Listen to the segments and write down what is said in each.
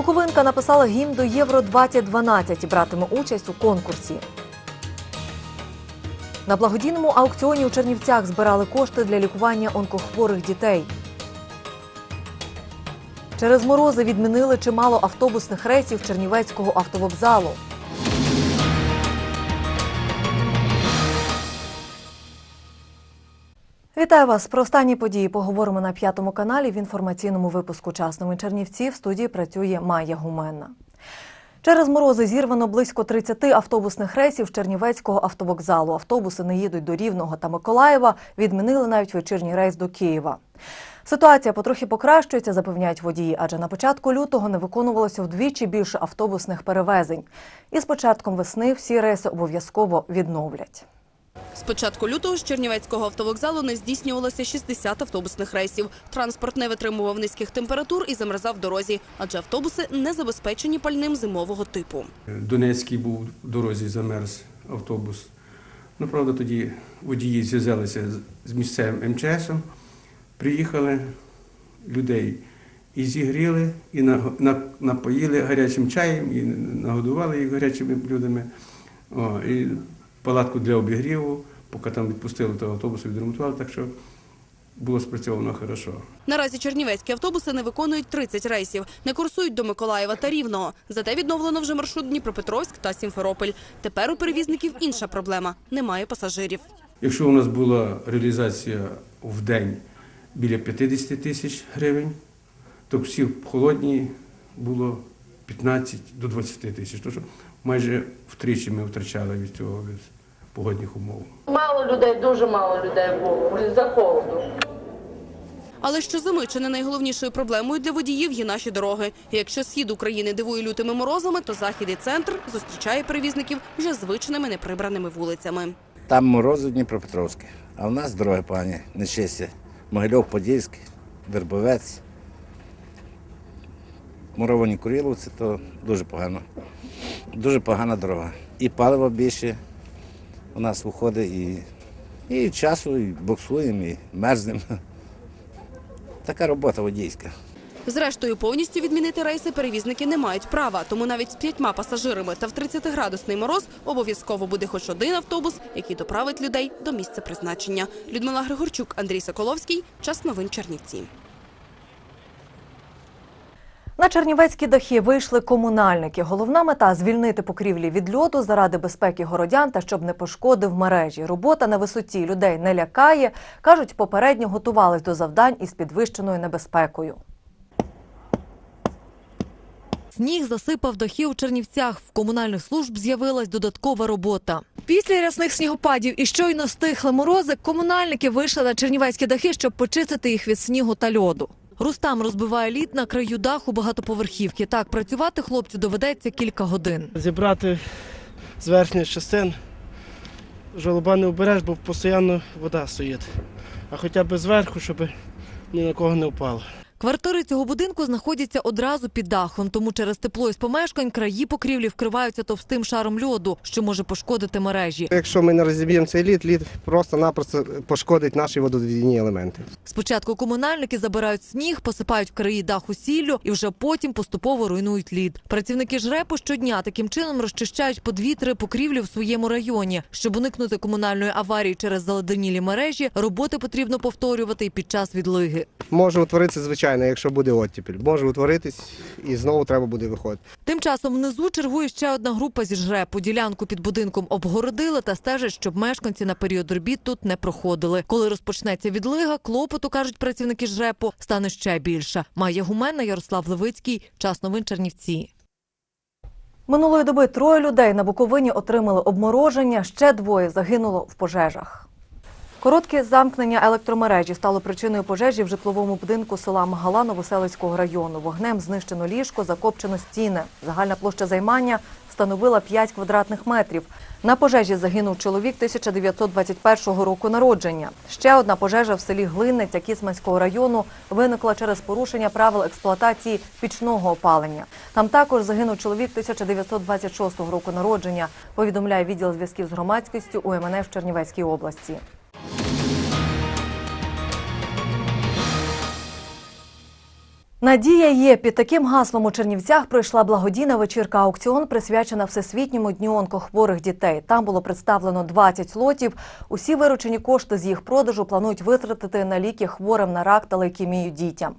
Буковинка написала гімн до Євро 2012 і братиме участь у конкурсі. На благодійному аукціоні у Чернівцях збирали кошти для лікування онкохворих дітей. Через морози відмінили чимало автобусних рейсів Чернівецького автовокзалу. Вітаю вас. Про останні події поговоримо на п'ятому каналі в інформаційному випуску «Час новин Чернівці. В студії працює Майя Гуменна. Через морози зірвано близько 30 автобусних рейсів з Чернівецького автовокзалу. Автобуси не їдуть до Рівного та Миколаєва. Відмінили навіть вечірній рейс до Києва. Ситуація потрохи покращується, запевняють водії, адже на початку лютого не виконувалося вдвічі більше автобусних перевезень. І з початком весни всі рейси обов'язково відновлять. З початку лютого з Чернівецького автовокзалу не здійснювалося 60 автобусних рейсів. Транспорт не витримував низьких температур і замерзав в дорозі, адже автобуси не забезпечені пальним зимового типу. Донецький був в дорозі, замерз автобус. Ну, правда, тоді водії зв'язалися з- місцевим МЧСом, приїхали людей і зігріли, і на- на- напоїли гарячим чаєм, і нагодували їх гарячими блюдами. О, і палатку для обігріву, поки там відпустили того автобусу, відремонтували, так що було спрацьовано хорошо. Наразі чернівецькі автобуси не виконують 30 рейсів, не курсують до Миколаєва та Рівного. Зате відновлено вже маршрут Дніпропетровськ та Сімферополь. Тепер у перевізників інша проблема – немає пасажирів. Якщо у нас була реалізація в день біля 50 тисяч гривень, то всі холодні було 15 до 20 тисяч. Тож майже втричі ми втрачали від цього від погодних умов. Мало людей, дуже мало людей було за холоду. Але щозими чи не найголовнішою проблемою для водіїв є наші дороги. І якщо схід України дивує лютими морозами, то захід і центр зустрічає перевізників вже звичними неприбраними вулицями. Там морози Дніпропетровське, а в нас дороги погані, нечисті. Могильов-Подільський, Вербовець, Муровані Куріловці, то дуже погано. Дуже погана дорога. І паливо більше у нас виходить, і, і часу, і боксуємо, і мерзнемо. Така робота водійська. Зрештою, повністю відмінити рейси перевізники не мають права, тому навіть з п'ятьма пасажирами та в 30-градусний мороз обов'язково буде хоч один автобус, який доправить людей до місця призначення. Людмила Григорчук, Андрій Соколовський. Час новин Чернівці. На чернівецькі дахи вийшли комунальники. Головна мета звільнити покрівлі від льоду заради безпеки городян та щоб не пошкодив мережі. Робота на висоті людей не лякає. кажуть, попередньо готувались до завдань із підвищеною небезпекою. Сніг засипав дахи у Чернівцях. В комунальних служб з'явилась додаткова робота. Після рясних снігопадів і щойно стихли морози, комунальники вийшли на чернівецькі дахи, щоб почистити їх від снігу та льоду. Рустам розбиває лід на краю даху багатоповерхівки. Так працювати хлопцю доведеться кілька годин. зібрати з верхніх частин. Жолоба не обереш, бо постійно вода стоїть. А хоча б зверху, щоб ні на кого не впало. Квартири цього будинку знаходяться одразу під дахом, тому через тепло із помешкань краї покрівлі вкриваються товстим шаром льоду, що може пошкодити мережі. Якщо ми не розіб'ємо цей лід, лід просто-напросто пошкодить наші водовідні елементи. Спочатку комунальники забирають сніг, посипають в краї даху сіллю і вже потім поступово руйнують лід. Працівники жрепу щодня таким чином розчищають по дві-три покрівлі в своєму районі. Щоб уникнути комунальної аварії через заледенілі мережі, роботи потрібно повторювати і під час відлиги. Може утворитися, звичайно, якщо буде оттепель. Може утворитись і знову треба буде виходити. Тим часом внизу чергує ще одна група зі жрепу. Ділянку під будинком обгородили та стежать, щоб мешканці на період робіт тут не проходили. Коли розпочнеться відлига, клопоту, кажуть працівники жрепу, стане ще більше. Майя Гуменна, Ярослав Левицький. Час новин Чернівці. Минулої доби троє людей на Буковині отримали обмороження, ще двоє загинуло в пожежах. Коротке замкнення електромережі стало причиною пожежі в житловому будинку села Магала Новоселицького району. Вогнем знищено ліжко, закопчено стіни. Загальна площа займання становила 5 квадратних метрів. На пожежі загинув чоловік 1921 року народження. Ще одна пожежа в селі Глинниця Кісманського району виникла через порушення правил експлуатації пічного опалення. Там також загинув чоловік 1926 року народження. Повідомляє відділ зв'язків з громадськістю УМНФ в Чернівецькій області. Надія є під таким гаслом у Чернівцях пройшла благодійна вечірка аукціон, присвячена Всесвітньому дню онкохворих дітей. Там було представлено 20 лотів. Усі виручені кошти з їх продажу планують витратити на ліки хворим на рак та лейкемію дітям.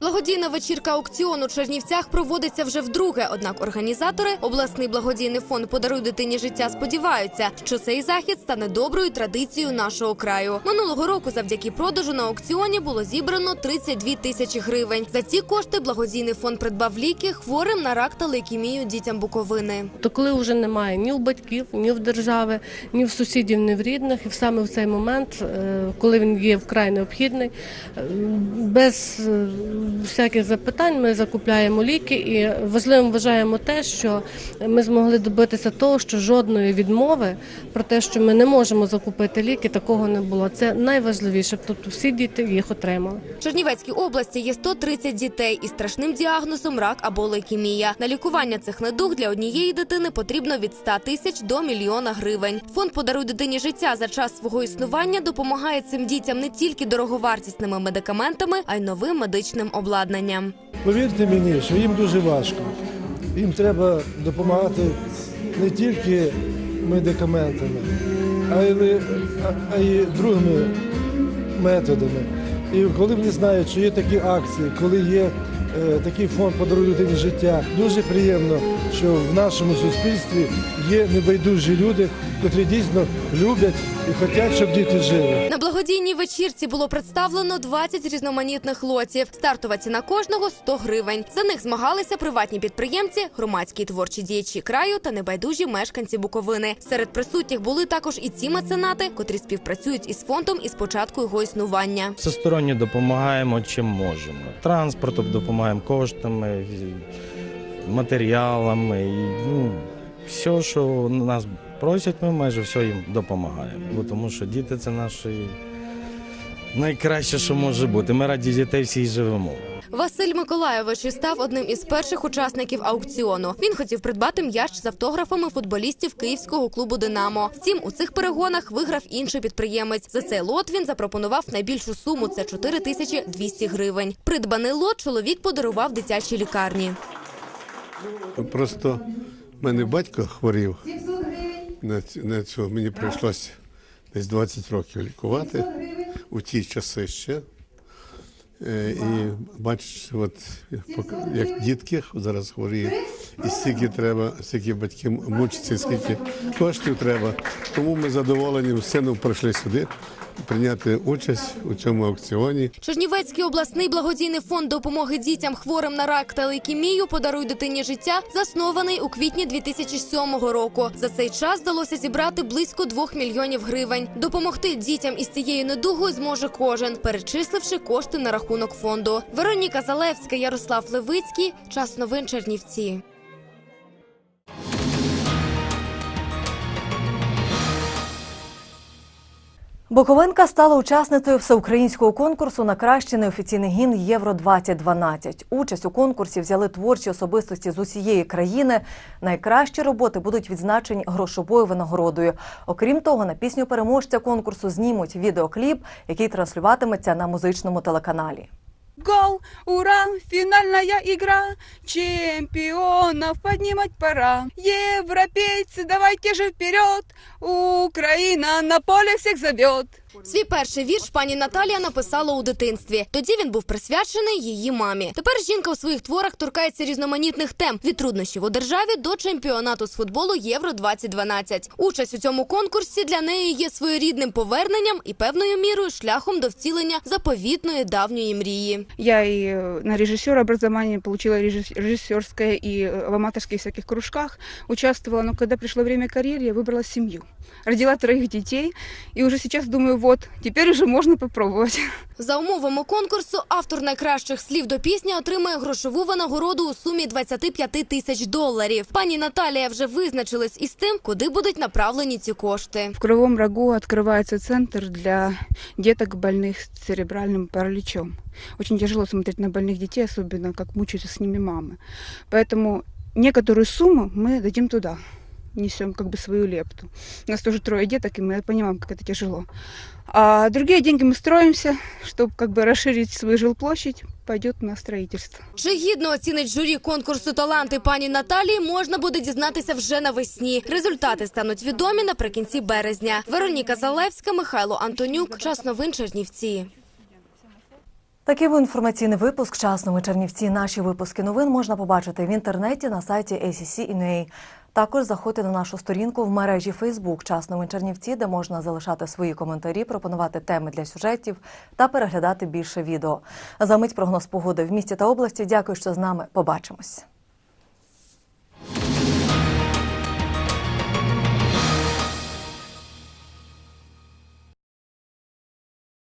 Благодійна вечірка аукціону у Чернівцях проводиться вже вдруге. Однак організатори, обласний благодійний фонд «Подаруй дитині життя, сподіваються, що цей захід стане доброю традицією нашого краю. Минулого року завдяки продажу на аукціоні було зібрано 32 тисячі гривень. За ці кошти благодійний фонд придбав ліки хворим на рак та лейкемію дітям Буковини. То коли вже немає ні в батьків, ні в держави, ні в сусідів, ні в рідних, і саме в цей момент, е, коли він є вкрай необхідний, е, без е, всяких запитань ми закупляємо ліки. І важливим вважаємо те, що ми змогли добитися того, що жодної відмови про те, що ми не можемо закупити ліки, такого не було. Це найважливіше. Тобто всі діти їх отримали. В Чернівецькій області є 130 дітей із страшним діагнозом рак або лейкемія. На лікування цих недуг для однієї дитини потрібно від 100 тисяч до мільйона гривень. Фонд «Подаруй дитині життя» за час свого існування допомагає цим дітям не тільки дороговартісними медикаментами, а й новим медичним обладнанням. Повірте мені, що їм дуже важко. Їм треба допомагати не тільки медикаментами, а й, а- й другими методами. І коли вони знають, що є такі акції, коли є такий фонд «Подаруй дитині життя, дуже приємно, що в нашому суспільстві є небайдужі люди, котрі дійсно люблять і хочуть, щоб діти жили. На благодійній вечірці було представлено 20 різноманітних лотів. Стартова ціна кожного 100 гривень. За них змагалися приватні підприємці, громадські і творчі діячі краю та небайдужі мешканці Буковини. Серед присутніх були також і ці меценати, котрі співпрацюють із фондом із початку його існування. Всесторонньо допомагаємо чим можемо. Транспортом допомагаємо коштами, матеріалами. Ну, все, що нас просять, ми майже все їм допомагаємо. Тому що діти це наші найкраще, що може бути. Ми раді дітей всі живемо. Василь Миколайович і став одним із перших учасників аукціону. Він хотів придбати м'яч з автографами футболістів київського клубу Динамо. Втім, у цих перегонах виграв інший підприємець. За цей лот він запропонував найбільшу суму це 4200 гривень. Придбаний лот чоловік подарував дитячій лікарні. Просто в мене батько хворів на, цього. Мені прийшлося десь 20 років лікувати у ті часи ще. Е, І бачиш, от як дітки зараз хворіють, і стільки треба, стільки батьків мучиться, скільки коштів треба. Тому ми задоволені сином прийшли сюди прийняти участь у цьому аукціоні. Чернівецький обласний благодійний фонд допомоги дітям хворим на рак та лейкемію «Подаруй дитині життя заснований у квітні 2007 року. За цей час вдалося зібрати близько 2 мільйонів гривень. Допомогти дітям із цією недугою зможе кожен, перечисливши кошти на рахунок фонду. Вероніка Залевська, Ярослав Левицький. Час новин Чернівці. Буковинка стала учасницею всеукраїнського конкурсу на кращий неофіційний гімн Євро 2012 Участь у конкурсі взяли творчі особистості з усієї країни. Найкращі роботи будуть відзначені грошовою винагородою. Окрім того, на пісню переможця конкурсу знімуть відеокліп, який транслюватиметься на музичному телеканалі. Гол, ура, финальная игра, чемпионов поднимать пора. Европейцы, давайте же вперед, Украина на поле всех зовет. Свій перший вірш пані Наталія написала у дитинстві. Тоді він був присвячений її мамі. Тепер жінка у своїх творах торкається різноманітних тем від труднощів у державі до чемпіонату з футболу Євро 2012 Участь у цьому конкурсі для неї є своєрідним поверненням і певною мірою шляхом до втілення заповітної давньої мрії. Я и э, на режиссера образование получила режисс- режиссерское и э, в аматорских всяких кружках участвовала, но когда пришло время карьеры, я выбрала семью. Родила троих детей, и уже сейчас думаю, вот, теперь уже можно попробовать. За умовами конкурсу автор найкращих слів до пісні отримає грошову винагороду у сумі 25 тисяч доларів. Пані Наталія вже визначилась із тим, куди будуть направлені ці кошти. В Кривом Рогу открывается центр для деток, больных с церебральным параличом. Очень тяжело смотреть на больных детей, особенно как мучаются с ними мамы. Поэтому некоторую сумму мы дадим туда. несем как бы свою лепту. У нас тоже трое деток, и мы понимаем, как это тяжело. А другие деньги мы строимся, чтобы как бы расширить свою жилплощадь, пойдет на строительство. Чи гідно оцінить журі конкурсу таланти пані Наталії, можна буде дізнатися вже навесні. Результати стануть відомі наприкінці березня. Вероніка Залевська, Михайло Антонюк. Час новин Чернівці. Такий був інформаційний випуск «Час новин Чернівці». Наші випуски новин можна побачити в інтернеті на сайті ACC.INUA. Також заходьте на нашу сторінку в мережі Фейсбук «Час новин Чернівці», де можна залишати свої коментарі, пропонувати теми для сюжетів та переглядати більше відео. За мить прогноз погоди в місті та області. Дякую, що з нами. Побачимось.